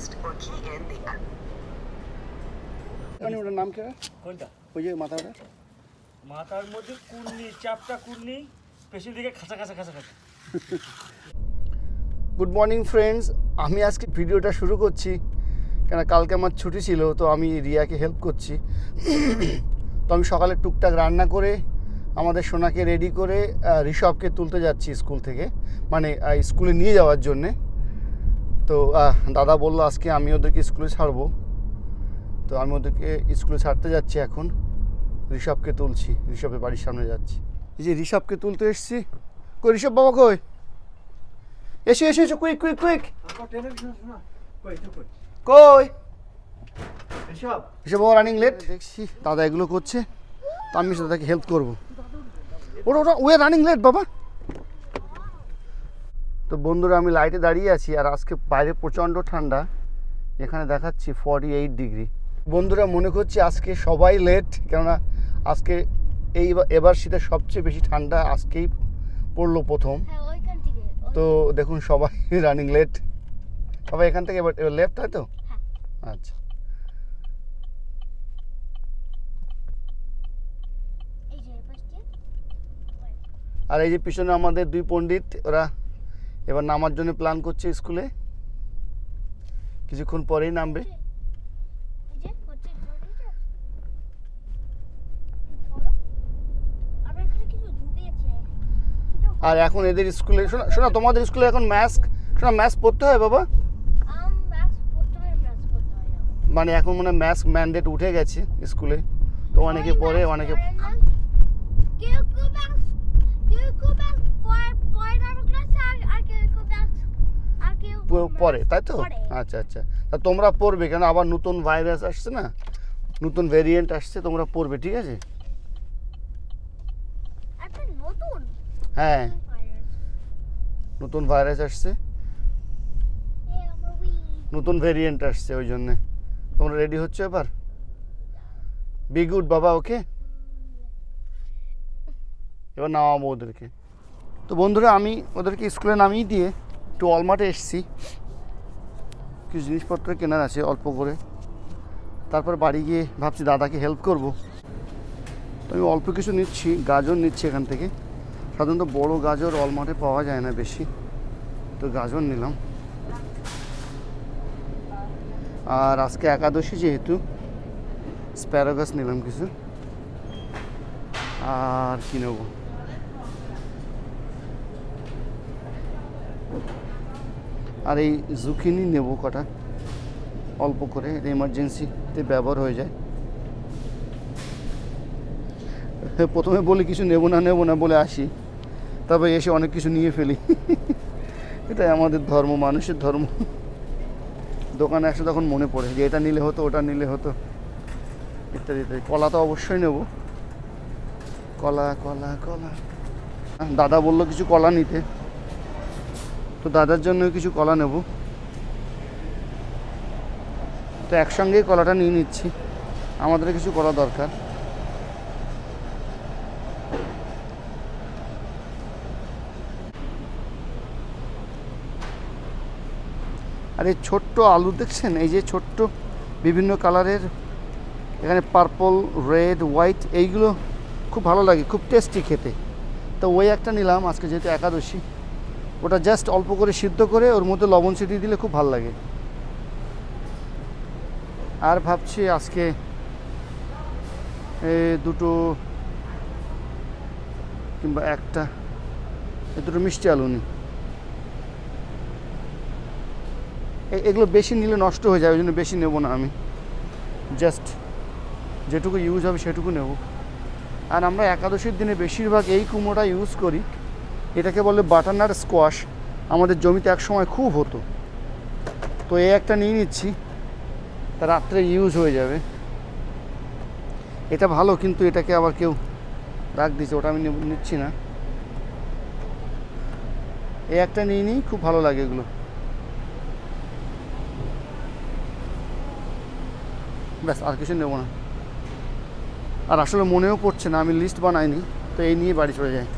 request or key in the মানে ওটার নাম কি? কোনটা? ওই যে মাথাটা মাথার মধ্যে কুর্নি চাপটা কুর্নি পেছন দিকে খাঁচা খাঁচা খাঁচা খাঁচা। গুড মর্নিং ফ্রেন্ডস আমি আজকে ভিডিওটা শুরু করছি। কেন কালকে আমার ছুটি ছিল তো আমি রিয়াকে হেল্প করছি। তো আমি সকালে টুকটাক রান্না করে আমাদের সোনাকে রেডি করে ঋষভকে তুলতে যাচ্ছি স্কুল থেকে। মানে স্কুলে নিয়ে যাওয়ার জন্যে। তো দাদা বলল আজকে আমি ওদেরকে স্কুলে ছাড়বো। তো আমি ওদেরকে স্কুলে ছাড়তে যাচ্ছি এখন। ঋষভকে তুলছি ঋষভের বাড়ির সামনে যাচ্ছি। এই যে ঋষভকে তুলতে এসেছি। কই ঋষভ বাবা কই? এসে এসে এসো কুইক কুইক কুইক কই এসব বাবা রানিং লেট দেখছি দাদা এগুলো করছে। তো আমি দাদাকে হেল্প করব। ওটা ওটা ওয়ে রানিং লেট বাবা। তো বন্ধুরা আমি লাইটে দাঁড়িয়ে আছি আর আজকে বাইরে প্রচণ্ড ঠান্ডা। এখানে দেখাচ্ছি ফর্টি এইট ডিগ্রি বন্ধুরা মনে করছে আজকে সবাই লেট কেননা আজকে এই এবার শীতের সবচেয়ে বেশি ঠান্ডা আজকেই পড়ল প্রথম। হ্যাঁ তো দেখুন সবাই রানিং লেট সবাই এখান থেকে এবার লেফট তাই তো? হ্যাঁ। আচ্ছা। আর এই যে পিছনে আমাদের দুই পণ্ডিত ওরা এবার নামার জন্য প্ল্যান করছে স্কুলে কিছুক্ষণ পরেই নামবে আর এখন এদের স্কুলে শোনা শোনা, তোমাদের স্কুলে এখন মাস্ক শোনা মাস্ক পড়তে হয় বাবা। মানে এখন মনে মাস্ক ম্যান্ডেট উঠে গেছে স্কুলে তো অনেকে mask অনেকে। কেউ কেউ ম্যাথস কেউ কেউ ম্যাথস পরে তাই তো? আচ্ছা আচ্ছা। তা তোমরা পড়বে কেন? আবার নতুন ভাইরাস আসছে না? নতুন ভেরিয়েন্ট আসছে তোমরা পড়বে ঠিক আছে? হ্যাঁ। নতুন ভাইরাস আসছে। নতুন ভেরিয়েন্ট আসছে ওই জন্যে। তোমরা রেডি হচ্ছে এবার? বি গুড বাবা ওকে এবার নামাবো ওদেরকে। তো বন্ধুরা, আমি ওদেরকে স্কুলে নামিয়ে দিয়ে একটু অলমার্টে এসেছি। কিছু জিনিসপত্র কেনার আছে অল্প করে। তারপর বাড়ি গিয়ে ভাবছি দাদাকে হেল্প করব। তো আমি অল্প কিছু নিচ্ছি, গাজর নিচ্ছি এখান থেকে। সাধারণত বড় গাজর অলমার্টে পাওয়া যায় না বেশি। তো গাজর নিলাম। আর আজকে একাদশী যেহেতু স্প্যারাগাস নিলাম কিছু। আর কি নেব? আর এই জুকিনি নেব কটা অল্প করে, এটা এমার্জেন্সিতে ব্যবহার হয়ে যায়। প্রথমে বলি কিছু নেব না নেব না বলে আসি, তবে এসে অনেক কিছু নিয়ে ফেলি। এটাই আমাদের ধর্ম, মানুষের ধর্ম। দোকানে আসলে তখন মনে পড়ে যে এটা নিলে হতো, ওটা নিলে হতো, ইত্যাদি ইত্যাদি। কলা তো অবশ্যই নেব। কলা কলা কলা। দাদা বলল কিছু কলা নিতে। তো দাদার জন্য কিছু কলা নেব। তো একসঙ্গেই কলাটা নিয়ে নিচ্ছি। আমাদের কিছু কলা দরকার। আর এই ছোট্ট আলু দেখছেন? এই যে ছোট্ট বিভিন্ন কালারের, এখানে পার্পল, রেড, হোয়াইট, এইগুলো খুব ভালো লাগে, খুব টেস্টি খেতে। তো ওই একটা নিলাম, আজকে যেহেতু একাদশী ওটা জাস্ট অল্প করে সিদ্ধ করে ওর মধ্যে লবণ ছিটিয়ে দিলে খুব ভালো লাগে। আর ভাবছি আজকে এ দুটো কিংবা একটা, এ দুটো মিষ্টি আলু এ- এগুলো বেশি নিলে নষ্ট হয়ে যায়, ওই জন্য বেশি নেব না আমি। জাস্ট যেটুকু ইউজ হবে সেটুকু নেব। আর আমরা একাদশীর দিনে বেশিরভাগ এই কুমড়োটা ইউজ করি। এটাকে বলে বাটারনাট স্কোয়াশ আমাদের জমিতে এক সময় খুব হতো। তো এই একটা নিয়ে নিচ্ছি। তা রাত্রে ইউজ হয়ে যাবে। এটা ভালো, কিন্তু এটাকে আবার কেউ রাখ দিচ্ছে ওটা আমি নিচ্ছি না। এই একটা নিয়ে নিই, খুব ভালো লাগে এগুলো। ব্যাস, আর কিছু নেব না। আর আসলে মনেও পড়ছে না, আমি লিস্ট বানাইনি, তো এই নিয়ে বাড়ি চলে যাই।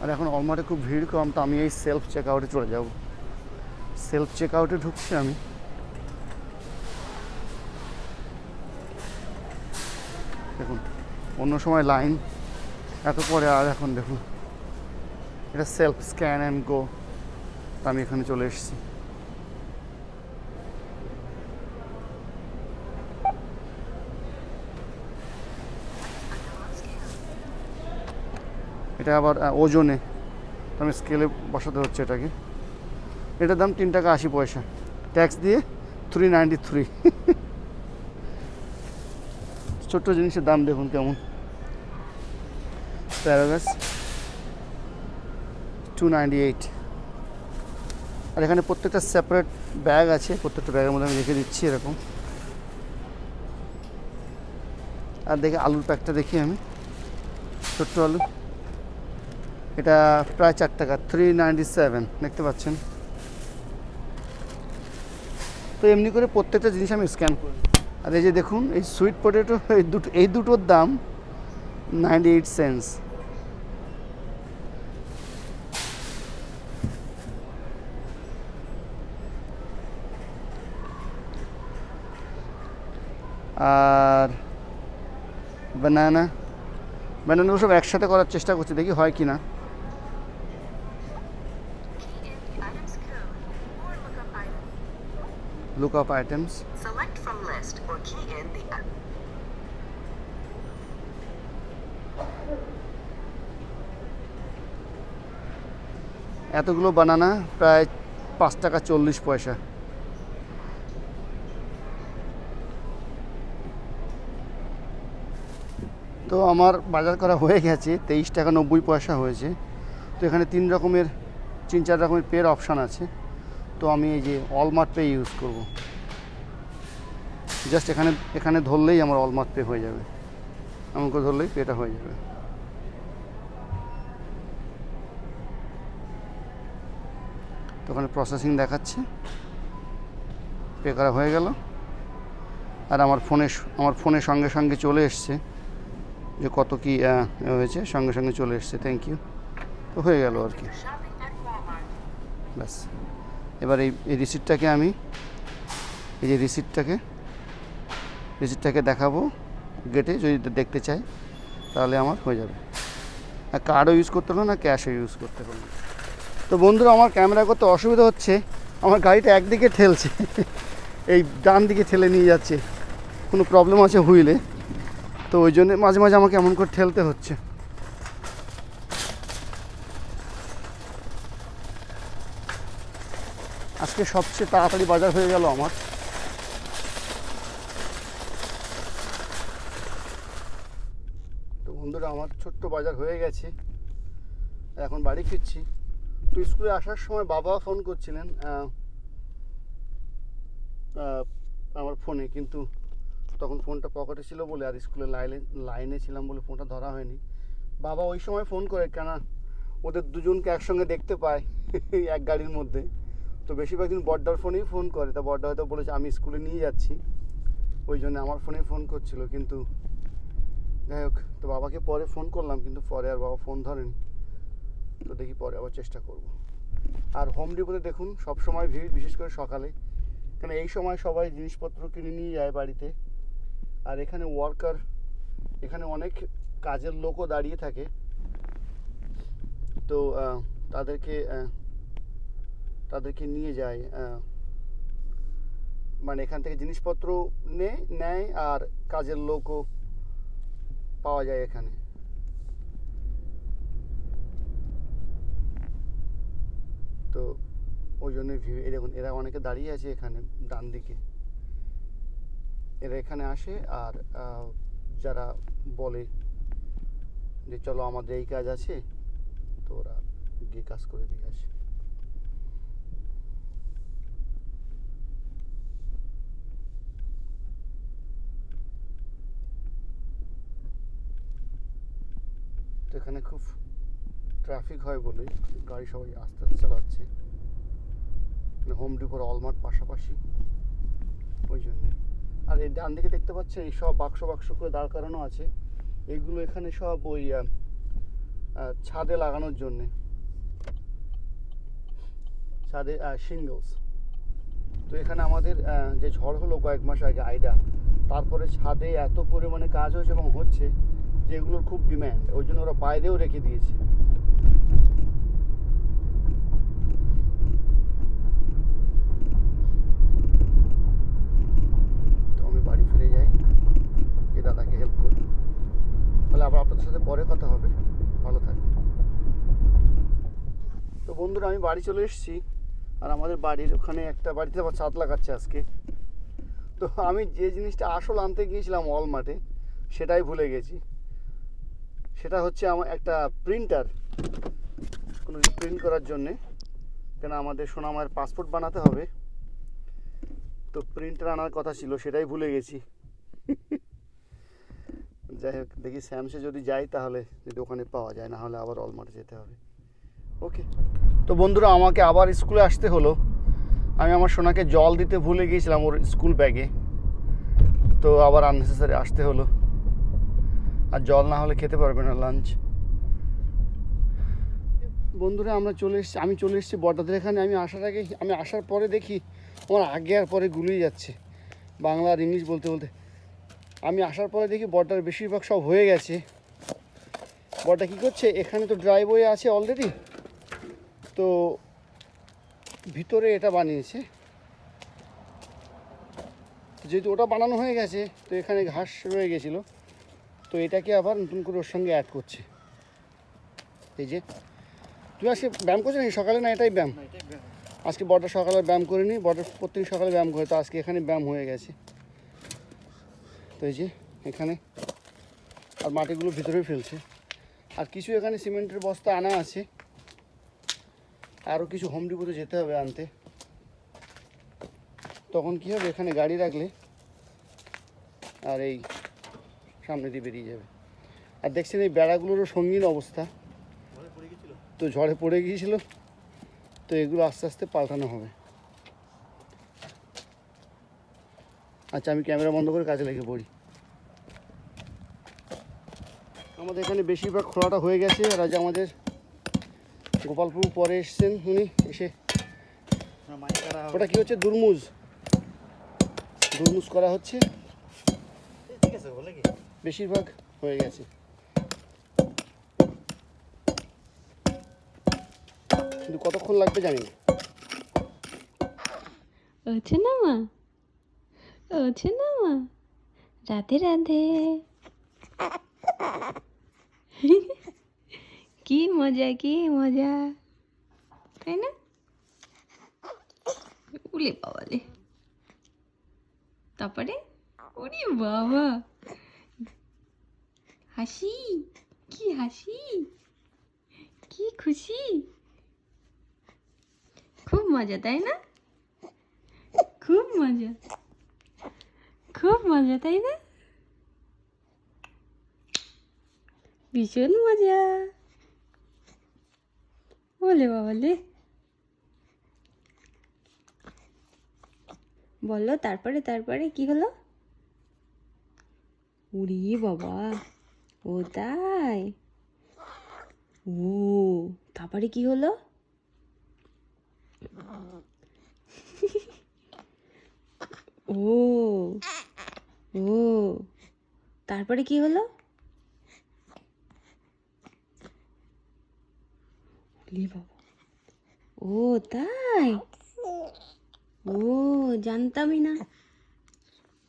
আর এখন অলমার্টে খুব ভিড় কম, তো আমি এই সেলফ চেকআউটে চলে যাব। সেলফ চেকআউটে ঢুকছি আমি। দেখুন, অন্য সময় লাইন এত পরে আর এখন দেখুন। এটা সেলফ স্ক্যান অ্যান্ড গো তো আমি এখানে চলে এসেছি। এটা আবার ওজনে। আমি স্কেলে বসাতে হচ্ছে এটাকে। এটার দাম তিন টাকা আশি পয়সা। ট্যাক্স দিয়ে থ্রি নাইনটি থ্রি ছোট্ট জিনিসের দাম দেখুন কেমন। প্যারাগাস টু নাইনটি এইট আর এখানে প্রত্যেকটা সেপারেট ব্যাগ আছে। প্রত্যেকটা ব্যাগের মধ্যে আমি রেখে দিচ্ছি এরকম। আর দেখি আলুর প্যাকটা দেখি আমি। ছোট্ট আলু। এটা প্রায় চার টাকা থ্রি নাইনটি সেভেন দেখতে পাচ্ছেন? তো এমনি করে প্রত্যেকটা জিনিস আমি স্ক্যান করি। আর এই যে দেখুন, এই সুইট পটেটো এই দুটো, এই দুটোর দাম নাইনটি এইট সেন্স আর বানানা বানানাগুলো সব একসাথে করার চেষ্টা করছি, দেখি হয় কি না Key in the item's code or look up item. Look up items Select from list or key in the এতগুলো বানানা প্রায় পাঁচ টাকা চল্লিশ পয়সা। তো আমার বাজার করা হয়ে গেছে তেইশ টাকা নব্বই পয়সা হয়েছে। তো এখানে তিন রকমের তিন চার রকমের পের অপশান আছে। তো আমি এই যে অলমার্ট পে ইউজ করব। জাস্ট এখানে এখানে ধরলেই আমার অলমার্ট পে হয়ে যাবে। এমন করে ধরলেই পেটা হয়ে যাবে। তো ওখানে প্রসেসিং দেখাচ্ছে। পে করা হয়ে গেল। আর আমার ফোনে আমার ফোনে সঙ্গে সঙ্গে চলে এসছে। যে কত কি হয়েছে সঙ্গে সঙ্গে চলে এসছে। থ্যাংক ইউ তো হয়ে গেল আর কি। ব্যাস। এবার এই রিসিপ্টটাকে আমি, এই যে রিসিপ্টটাকে রিসিপ্টটাকে দেখাবো গেটে যদি দেখতে চাই, তাহলে আমার হয়ে যাবে। আর কার্ডও ইউজ করতে হলো না ক্যাশও ইউজ করতে হলো তো বন্ধুরা, আমার ক্যামেরা করতে অসুবিধা হচ্ছে, আমার গাড়িটা একদিকে ঠেলছে, এই ডান দিকে ঠেলে নিয়ে যাচ্ছে, কোনো প্রবলেম আছে হুইলে। তো ওই জন্য মাঝে মাঝে আমাকে এমন করে ঠেলতে হচ্ছে। আজকে সবচেয়ে তাড়াতাড়ি বাজার হয়ে গেল আমার। তো বন্ধুরা, আমার ছোট্ট বাজার হয়ে গেছে। এখন বাড়ি ফিরছি। তো স্কুলে আসার সময় বাবা ফোন করছিলেন আমার ফোনে কিন্তু তখন ফোনটা পকেটে ছিল বলে আর স্কুলে লাইনে লাইনে ছিলাম বলে ফোনটা ধরা হয়নি। বাবা ওই সময় ফোন করে কেন ওদের দুজনকে একসঙ্গে দেখতে পায় এক গাড়ির মধ্যে। তো বেশিরভাগ দিন বড্ডার ফোনেই ফোন করে। তা বড্ডা হয়তো বলেছে, আমি স্কুলে নিয়ে যাচ্ছি। ওই জন্য আমার ফোনেই ফোন করছিল, কিন্তু যাই হোক, তো বাবাকে পরে ফোন করলাম, কিন্তু পরে আর বাবা ফোন ধরেনি। তো দেখি পরে আবার চেষ্টা করব। আর হোম ডিপোতে দেখুন সব সময় ভিড়, বিশেষ করে সকালে। কারণ এই সময় সবাই জিনিসপত্র কিনে নিয়ে যায় বাড়িতে। আর এখানে ওয়ার্কার এখানে অনেক কাজের লোকও দাঁড়িয়ে থাকে। তো তাদেরকে তাদেরকে নিয়ে যায় মানে এখান থেকে জিনিসপত্র নেয় আর কাজের লোকও পাওয়া যায় এখানে। তো ওই জন্য ভিউ, এই দেখুন, এরা অনেকে দাঁড়িয়ে আছে এখানে, ডান দিকে। এরা এখানে আসে আর যারা বলে যে, চলো আমাদের এই কাজ আছে, তো ওরা গিয়ে কাজ করে দিয়ে আসে। তো এখানে খুব ট্রাফিক হয় বলে গাড়ি সবাই আস্তে আস্তে চালাচ্ছে। হোম ডিপোর অলমার্ট পাশাপাশি। ওই জন্যে। আর এই ডান দিকে দেখতে পাচ্ছেন এই সব বাক্স বাক্স করে দাঁড় করানো আছে। এইগুলো এখানে সব ওই ছাদে লাগানোর জন্যে। ছাদে শিঙ্গলস তো এখানে আমাদের যে ঝড় হলো কয়েক মাস আগে আইডা, তারপরে ছাদে এত পরিমাণে কাজ হয়েছে এবং হচ্ছে যেগুলোর খুব ডিম্যান্ড ওই জন্য ওরা বাইরেও রেখে দিয়েছে। তো আমি বাড়ি ফিরে যাই যে দাদাকে হেল্প তাহলে আবার আপনাদের সাথে পরে কথা হবে। ভালো থাকবেন। তো বন্ধুরা, আমি বাড়ি চলে এসেছি। আর আমাদের বাড়ির ওখানে একটা বাড়িতে আবার ছাদ লাগাচ্ছে আজকে। তো আমি যে জিনিসটা আসল আনতে গিয়েছিলাম ওয়ালমার্টে সেটাই ভুলে গেছি। সেটা হচ্ছে আমার একটা প্রিন্টার কোনো প্রিন্ট করার জন্যে। কেন আমাদের সোনামায়ের পাসপোর্ট বানাতে হবে। তো প্রিন্টার আনার কথা ছিল, সেটাই ভুলে গেছি। যাই হোক, দেখি স্যামসে যদি যাই তাহলে যদি ওখানে পাওয়া যায় না হলে আবার অলমার্টে যেতে হবে। ওকে তো বন্ধুরা, আমাকে আবার স্কুলে আসতে হলো। আমি আমার সোনাকে জল দিতে ভুলে গিয়েছিলাম ওর স্কুল ব্যাগে। তো আবার আননেসেসারি আসতে হলো। আর জল না হলে খেতে পারবে না লাঞ্চ বন্ধুরা, আমরা চলে এসেছি, আমি চলে এসেছি বর্ডাদের এখানে। আমি আসার আগে, আমি আসার পরে দেখি, আমার আগে আর পরে গুলিয়ে যাচ্ছে। বাংলা আর ইংলিশ বলতে বলতে। আমি আসার পরে দেখি বর্ডার বেশিরভাগ সব হয়ে গেছে। বর্ডার কী করছে? এখানে তো ড্রাইভওয়ে আছে অলরেডি তো ভিতরে এটা বানিয়েছে। যেহেতু ওটা বানানো হয়ে গেছে, তো এখানে ঘাস রয়ে গেছিল। তো এটাকে আবার নতুন করে ওর সঙ্গে অ্যাড করছে। এই যে তুমি আজকে ব্যায়াম করছ নাকি? সকালে না এটাই ব্যায়াম? আজকে বড়টা সকালে ব্যায়াম করে করিনি বড়টা প্রত্যেক সকালে ব্যায়াম করে তো আজকে এখানে ব্যায়াম হয়ে গেছে। তো এই যে এখানে আর মাটিগুলো ভিতরে ফেলছে। আর কিছু এখানে সিমেন্টের বস্তা আনা আছে। আরও কিছু হোম ডিপোতে যেতে হবে আনতে। তখন কী হবে? এখানে গাড়ি রাখলে আর এই সামনে দিয়ে বেরিয়ে যাবে। আর দেখছেন এই বেড়াগুলোরও সঙ্গীন অবস্থা। তো ঝড়ে পড়ে গিয়েছিল, তো এগুলো আস্তে আস্তে পাল্টানো হবে। আচ্ছা আমি ক্যামেরা বন্ধ করে কাজে লেগে পড়ি। আমাদের এখানে বেশিরভাগ খোলাটা হয়ে গেছে, আর আজ আমাদের গোপালপুর পরে এসছেন উনি, এসে। ওটা কি হচ্ছে? দুর্মুজ। দুর্মুজ করা হচ্ছে। ঠিক আছে, বলে কি? বেশিরভাগ হয়ে গেছে। কিন্তু কতক্ষণ লাগবে জানি না। ওছে না মা। ওছে না মা। রাধে রাধে। কি মজা কি মজা। তাই না? উলে বাবালে। তারপরে? ওরে বাবা। হাসি? কি হাসি? কি খুশি? খুব মজা, তাই না? খুব মজা। খুব মজা, তাই না? ভীষণ মজা। বলে বাবালে বলো, তারপরে তারপরে কি হলো? উড়ি বাবা। ও তাই? ও, তারপরে কি হলো? ও ও, তারপরে কি হলো? ও তাই? ও, জানতামই না।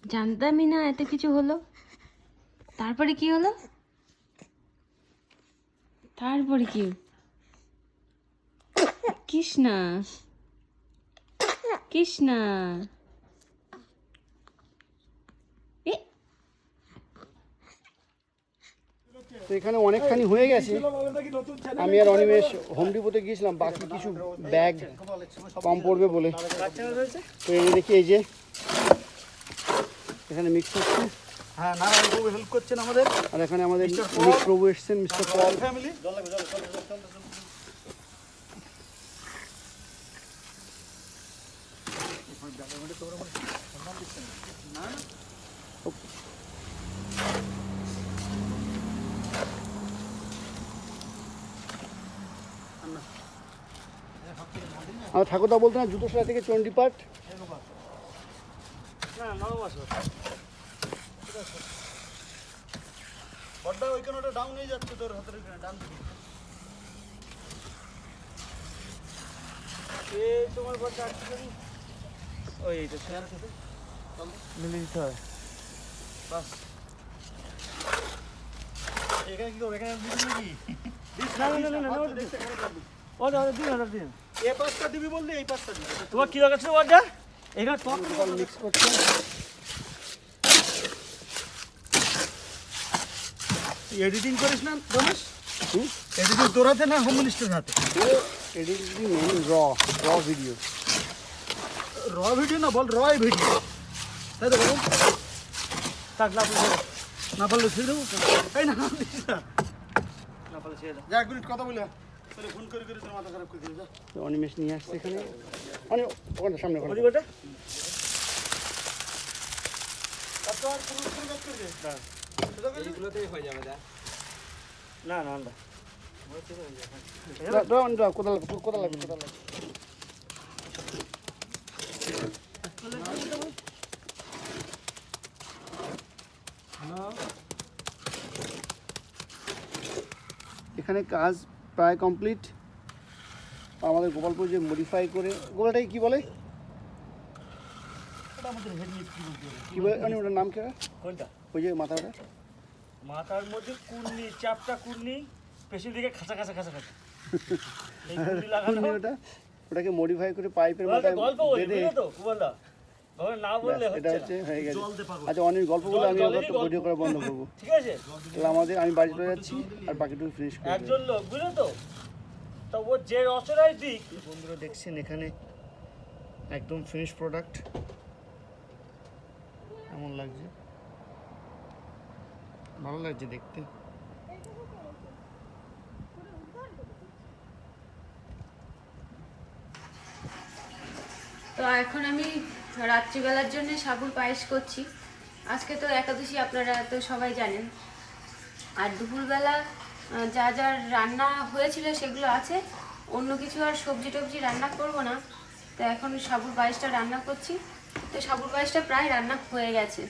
জানতামই না এত কিছু হলো। তারপরে কি হলো? তারপরে কি? কৃষ্ণা। কৃষ্ণা। তো এখানে অনেকখানি হয়ে গেছে। আমি আর অনিমেষ হোম ডিপোতে গিয়েছিলাম, বাকি কিছু ব্যাগ কম পড়বে বলে। তো এই দেখি এই যে, এখানে মিক্স হচ্ছে। হ্যাঁ নারায়ণ হেল্প করছেন আমাদের। আর এখানে আমাদের প্রভু এসছেন মিস্টার পল ফ্যামিলি আমার ঠাকুরদা বলতো না জুতো সেলা থেকে চণ্ডী পাঠ না নরম আসো বড্ডা ওইখানে ওটা ডাউন হয়ে যাচ্ছে তোর হাতের ওইখানে ডান দিকে। এই তোমার আটকে ওই এইটা শেয়ার মিলে দিতে হয়। বাস। এখানে কি করব? এখানে দিবি নাকি? না না না না না ওটা দেখতে খারাপ লাগবে। ওটা ওটা দিন ওটা দিন। এ পাঁচটা দিবি বললে এই পাঁচটা দিবি। তোমার কি দরকার ছিল ওটা এখানে মিক্স করছে এডিটিং করিস না রমেশ? এডিটিং তোর হাতে না হোম মিনিস্টারের হাতে? এডিটিং মেন র র ভিডিও র ভিডিও না বল রয় ভিডিও তাই তো বলুন থাক না পারলে না পারলে ছেড়ে দেবো। তাই না না পারলে ছেড়ে দাও যা এক মিনিট কথা বলে ফোন করে করে তোর মাথা খারাপ করে দিবি যা। অনিমেষ নিয়ে আসছে এখানে। ওখানে সামনে ওখানে। না না না। এখানে কাজ প্রায় কমপ্লিট। আমাদের গোপালপুর যে মডিফাই করে গোপালটাকে কি বলে? কি বলে? মানে ওটার নাম কি? কোনটা? ওই যে মাথাটা মাথার মধ্যে কুর্নি চাপটা কুর্নি পেছন দিকে খাঁচা খাঁচা খাঁচা খাঁচা। ওটা? ওটাকে মডিফাই করে পাইপের গল্প গল্প বলি তো কুবলদা না বললে এটা হচ্ছে হচ্ছে হয়ে গেছে। আচ্ছা অনেক গল্প বলে আমি আবার ভিডিও করা বন্ধ করব। ঠিক আছে? তাহলে আমাদের আমি বাড়ি চলে যাচ্ছি আর বাকিটুকু ফিনিশ করে একজন লোক বুঝলে তো? তা ও যে দিক বন্ধুরা দেখছেন এখানে একদম ফিনিশ প্রোডাক্ট এমন লাগছে? ভালো লাগছে দেখতে। তো এখন আমি রাত্রিবেলার জন্য সাবুর পায়েস করছি। আজকে তো একাদশী, আপনারা তো সবাই জানেন। আর দুপুরবেলা যা যা রান্না হয়েছিল সেগুলো আছে। অন্য কিছু আর সবজি টবজি রান্না করব না। তো এখন সাবুর পায়েসটা রান্না করছি। তো সাবুর পায়েসটা প্রায় রান্না হয়ে গেছে।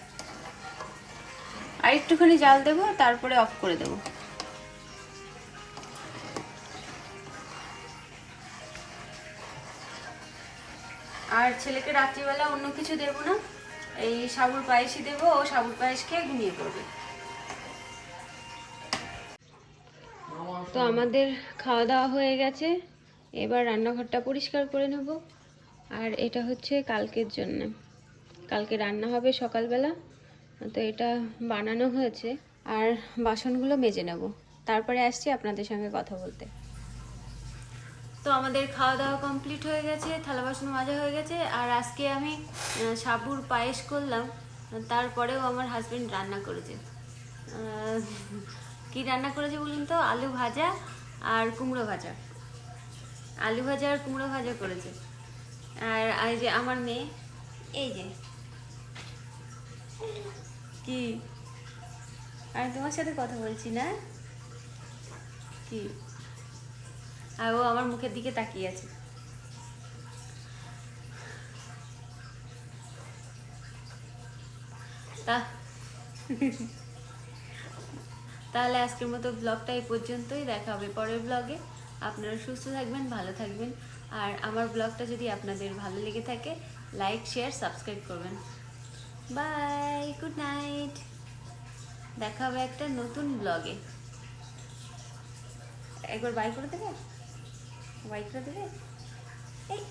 আর একটুখানি জাল দেবো, তারপরে অফ করে দেবো। আর ছেলেকে রাত্রিবেলা অন্য কিছু দেবো না। এই সাবুর পায়েসই দেবো, ও সাবুর পায়েস খেয়ে ঘুমিয়ে পড়বে। তো আমাদের খাওয়া দাওয়া হয়ে গেছে। এবার রান্নাঘরটা পরিষ্কার করে নেব। আর এটা হচ্ছে কালকের জন্য। কালকে রান্না হবে সকালবেলা। তো এটা বানানো হয়েছে আর বাসনগুলো মেজে নেব। তারপরে আসছি আপনাদের সঙ্গে কথা বলতে। তো আমাদের খাওয়া দাওয়া কমপ্লিট হয়ে গেছে, থালা বাসন মাজা হয়ে গেছে, আর আজকে আমি সাবুর পায়েস করলাম, তারপরেও আমার হাজবেন্ড রান্না করেছে। কি রান্না করেছে বলুন তো? আলু ভাজা আর কুমড়ো ভাজা। আলু ভাজা আর কুমড়ো ভাজা করেছে। আর এই যে আমার মেয়ে, এই যে। কি? আমি তোমার সাথে কথা বলছি না? কি? আর ও আমার মুখের দিকে তাকিয়ে আছে। তাহলে আজকের মতো ব্লগটা এই পর্যন্তই। দেখা হবে পরের ব্লগে আপনারা সুস্থ থাকবেন, ভালো থাকবেন। আর আমার ব্লগটা যদি আপনাদের ভালো লেগে থাকে লাইক শেয়ার সাবস্ক্রাইব করবেন। বাই গুড নাইট দেখা হবে একটা নতুন ব্লগে একবার বাই করে দেবে? বাই করে দেবে? এই